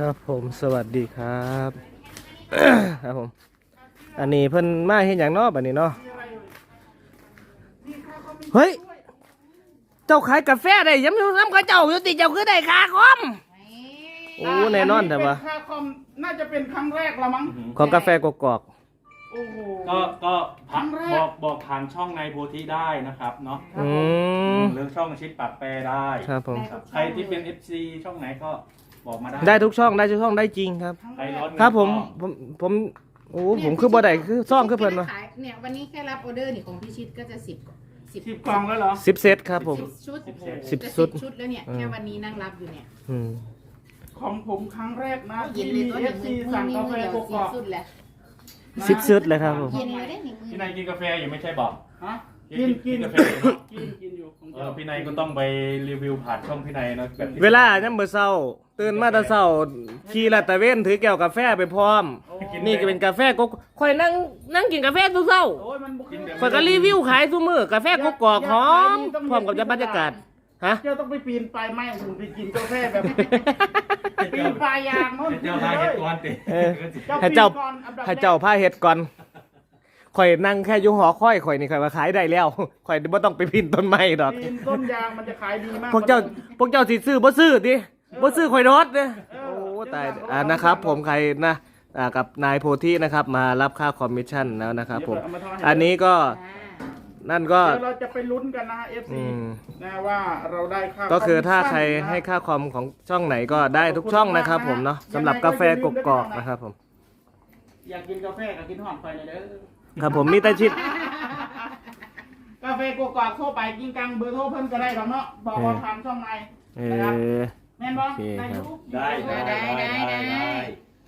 ครับผมสวัสดีครับครับผม อันนี้เพิ่นมาเห็นอย่างเนอกแบบนี้เนาะเฮ้ย เจ้าขายกาแฟได้ยังอยู่น้ำกระเจ้าอยู่ติเจ้าคือได้ค่าคอม โอ้แน่นอนแต่ว่าเป็ค่าคอมน่าจะเป็นครั้งแรกละมั้งของกาแฟกกอกโอ้โห ก็ก็พักครั้งแรกบอกบอกผ่านช่องในโพธิได้นะครับเนาะๆอืมหรือช่องชิดปรับแปรได้ ครับผมครับใครที่เป็น FC ช่องไหนก็ บอกมาได้ได้ทุกช่องได้ทุกช่องได้จริงครับครั้งใครแรร้อกนเงินครับผมก็ผมผมโอ้ผมคือบ่ได้คือซ่องคือเพิ่นวะขายเนี่ยวันนี้แค่รับออเดอร์นี่ของพี่ชิดก็จะสิบสิบสิบกล่องแล้วเหรอ สิบเซตครับผม สิบชุดสิบเซต สิบจะชุดชุดแล้วเนี่ยอืมแค่วันนี้นั่งรับอยู่เนี่ยอืมของผมครั้งแรกนะเย็ที่นเลยมีตัวหเอนึ่งฟมืซีอสั่งมือกาแฟเดียวกสิกบอกชุดแหละสิบชุดเลยครับผม เย็นเลยได้หนึ่งมือพี่นายกินกาแฟอยู่ไม่ใช่บอกฮะ กินกินกาแฟอยู่เนอะกินกินอยู่ของเอเจ้า อพี่นายก็ต้องไปรีวิวผ่านช่องพี่นายนะแบบที่เวลาเนี่ยามมื้อเช้า ตื่นมาแต่เช้าขี่ลาดตระเวนถือแก้วกาแฟไปพร้อม นี่ก็เป็นกาแฟกกค่อยนั่งนั่งกินกาแฟทุกเช้าโอ้ยมันบุกข่อยก็รีวิวขายทุกมื้อกาแฟกกอกหอมพร้อมกับบรรยากาศฮะ เจ้าต้องไปปีนไปไม้หุ่นไปกินกาแฟแบบ ปีนปลายางโน่นเจ้าลายเห็ดกวนติเออเจ้าให้ปีนเจ้าก่อนอันดับแรกให้เจ้าพาเฮ็ดก่อน ข่อยนั่งแค่อยู่หอค่อยข่อยนี่ข่อยว่าขายได้แล้วข่อยบ่ต้องไปพินต้นไม้ดอกปีนต้นยางมันจะขายดีมากพวกเจ้าพวกเจ้าสิซื้อบ่ซื้อติบ่ซื้อข่อยรถเด้อเอโอ้อตายอ่านะครับ ผมใครนะอ่ากับนายโพธินะครับ มารับค่าคอมมิชชั่นแล้วนะครับผม เดี๋ยวเามาทให้อันนี้ก็อ่านั่นก็ เดี๋ยวเราจะไปลุ้นกันนะฮะ FC อืม นะว่าเราได้ค่าก็คือถ้ามิชชั่นใครนะให้ค่าคอมของช่องไหนก็ได้ทุกช่องนะครับ ผมเนาะสำหรับกาแฟกกอกนะครับผม อยากกินกาแฟก็กินหอมไฟเลยเด้อ ครับผมมีแต่ชิด กาแฟกกอกโทรไปกินกลางเบอร์โทรเพิ่นก็ได้หรอกเนาะบอกว่าทางช่องในเอนะครับอ แม่นบ่โอเคได้ครับรู้ได้ได้ได้ได้ได้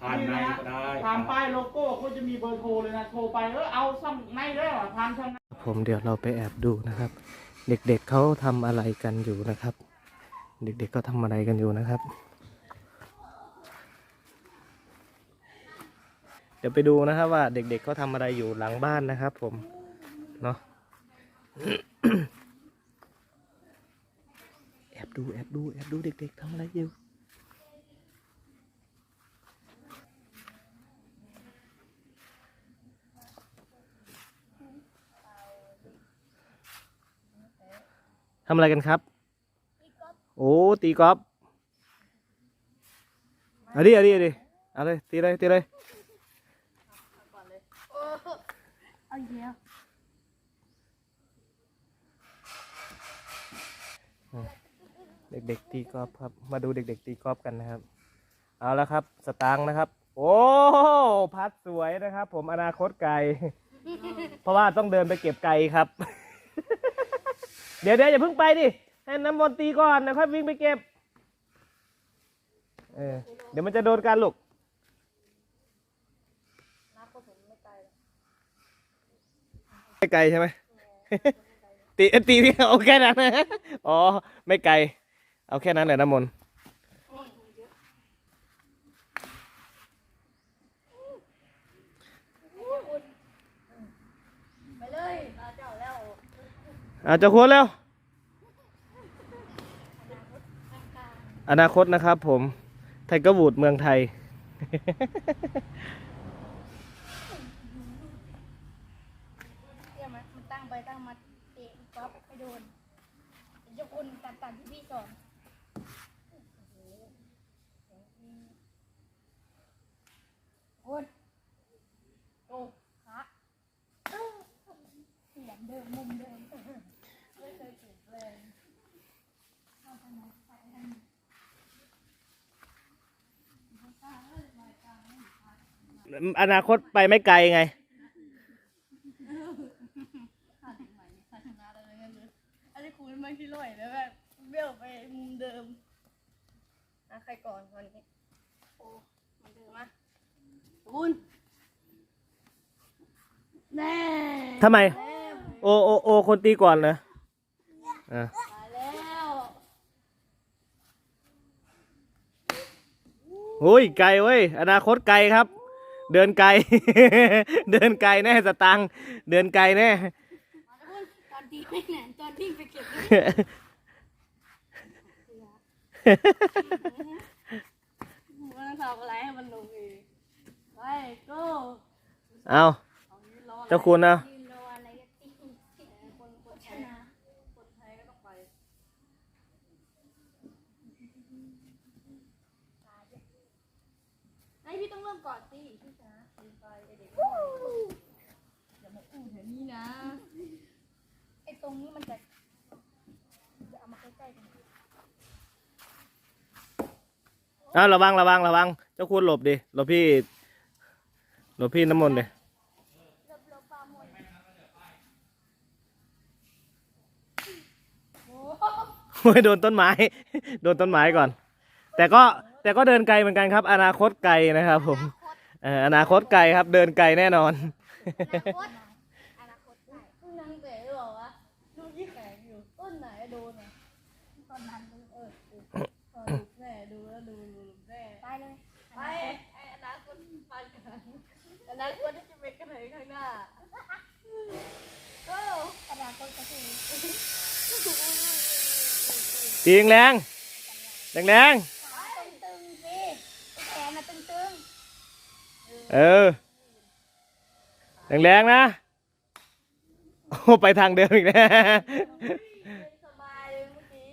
ผ่านในก็ได้ตามป้ายโลโก้ก็จะมีเบอร์โทรเลยนะโทรไปเออเอาช่องในเด้อทางช่องใน ผมเดี๋ยวเราไปแอบดูนะครับ เด็กๆเขาทำอะไรกันอยู่นะครับ เด็กๆก็ทำอะไรกันอยู่นะครับ เดี๋ยวไปดูนะครับว่าเด็กๆเขาทำอะไรอยู่หลังบ้านนะครับผม เนาะแอบดูแอบดูแอบดูเด็กๆทำอะไรอยู่ทำอะไรกันครับ โอ้ ตีกอล์ฟเอาดิเอาดิเอาดิเอาเลยตีเลยตีเลย เอาเยอะเด็กๆตีกอล์ฟครับ มาดูเด็กๆตีกอล์ฟกันนะครับ เอาแล้วครับ สตางค์นะครับ โอ้พัดสวยนะครับ ผมอนาคตไกล เพราะว่าต้องเดินไปเก็บไก่ครับ เดี๋ยวเดี๋ยวอย่าเพิ่งไปดิ ให้น้ำมนต์ตีก่อนนะค่อยวิ่งไปเก็บ เออ เดี๋ยวมันจะโดนการลูก ไม่ไกลใช่ไหม ตีตีที่เอาแค่นั้นนะอ๋อ ไม่ไกล เอาแค่นั้นแหละน้ำมนต์ไปเลยตาเจ้าแล้วอาจจะควรแล้ว อนาคตนะครับผม ไทเกอร์วูดเมืองไทย เรียกมันมันตั้งไปตั้งมา เตะปั๊บไม่โดนเจ้าคุณตัดตัดที่พี่สอนโอ้ยโอ้ขาเสียงเดิมมุมเดิมไม่เคยเปลี่ยนแปลงเอาทางไหนไปทางไหนอนาคตไปไม่ไกลไง พัฒนาอะไรกันเลยอัน นี้คุณไม่ที่ร่อยแล้วแบบเบี้ยวไปมุมเดิมอะใครก่อนวันนี้ โอ้เหมือนเดิมอะคุณแน่ทำไม แน่โอโอโอคนตีก่อนเหรออะตายแล้วโอ้ยไกลเว้ยอนาคตไกลครับ เดินไกล เดินไกลแน่สตังค์เดินไกลแน่คุณ ตีไม่แหนตอนวิ่งไปเก็บมันทำอะไรให้มันลงเองไป go เอาเจ้าคุณนะ อาระวังระวังระวัง เจ้าคุณหลบดิหลบพี่หลบพี่น้ำมนต์ดิเริ่มเริ่มปลาหมดโอ้โอ้ยโดนต้นไม้ โดนต้นไม้ก่อน แต่ก็แต่ก็เดินไกลเหมือนกันครับ อนาคตไกลนะครับ ผมเอ่ออนาคตไกลครับ เดินไกลแน่นอนอนาคตอนาคตได้เพิ่งนั่งเตะหรือเปล่าวะลูกยี่แข็งอยู่ต้นไหนโดนอะต้นนั้นเออเออ ดูแน่ดูแล้วดูดูแน่ไปเลยไปไอ้อนาคตไปกันอนาคตที่จะเป็นกันไหนข้างหน้าก็อนาคตก็คือตีแรงแรงแรงตึงๆสิแขนน่ะตึงๆเออแรงแรงๆนะโอ้ไปทางเดิมอีกแล้ว ๆสบายเลยเมื่อกี้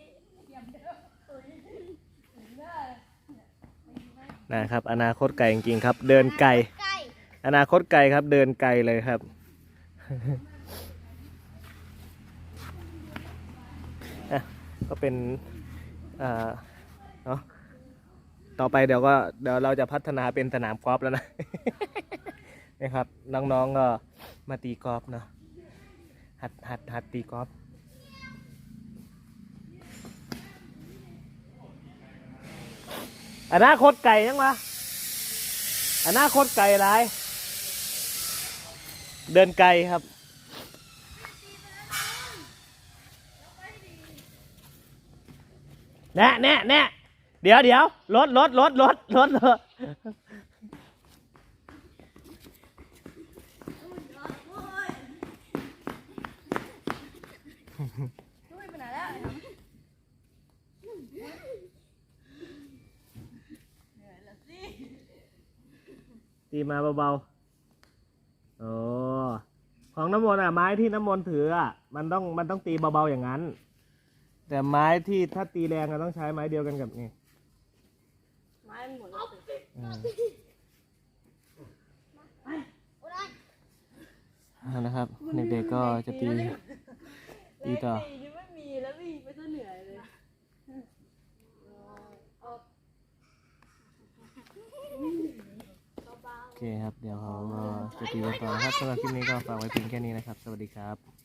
เยี่ยมเด้อตุ๋ยถึงได้ นะครับ อนาคตไกลจริงๆครับ เดินไกลใกล้อนาคตไกลครับ เดินไกลเลยครับ อะก็เป็นอ่าเนาะต่อไปเดี๋ยวก็เดี๋ยวเราจะพัฒนาเป็นสนามกอล์ฟแล้วนะ นะครับ น้องๆก็มาตีกอล์ฟเนาะหัดหัดหัดตีกอล์ฟ อนาคตไก่ยังวะอนาคตไกลหลาย เดินไกลครับ แน่แน่แน่เดี๋ยวเดี๋ยวรถรถรถรถรถรถ ด้วยไปไหนแล้วไอ้หนุ่ม ตีมาเบาๆโอ้ของน้ำมนต์อะไม้ที่น้ำมนต์ถืออะมันต้องมันต้องตีเบาๆอย่างนั้น แต่ไม้ที่ถ้าตีแรงก็ต้องใช้ไม้เดียวกันกับนี่ไม้มันหมดแล้วสิอืมโอ้ได้เอานะครับเด็กๆก็จะตีตีต่อ ยังไม่มีแล้ววิ่งไปซะเหนื่อยเลย โอ เคครับ เดี๋ยวเขาก็จะตีกันต่อนะครับสำหรับคลิปนี้ก็ฝากไว้เพียงแค่นี้นะครับ สวัสดีครับ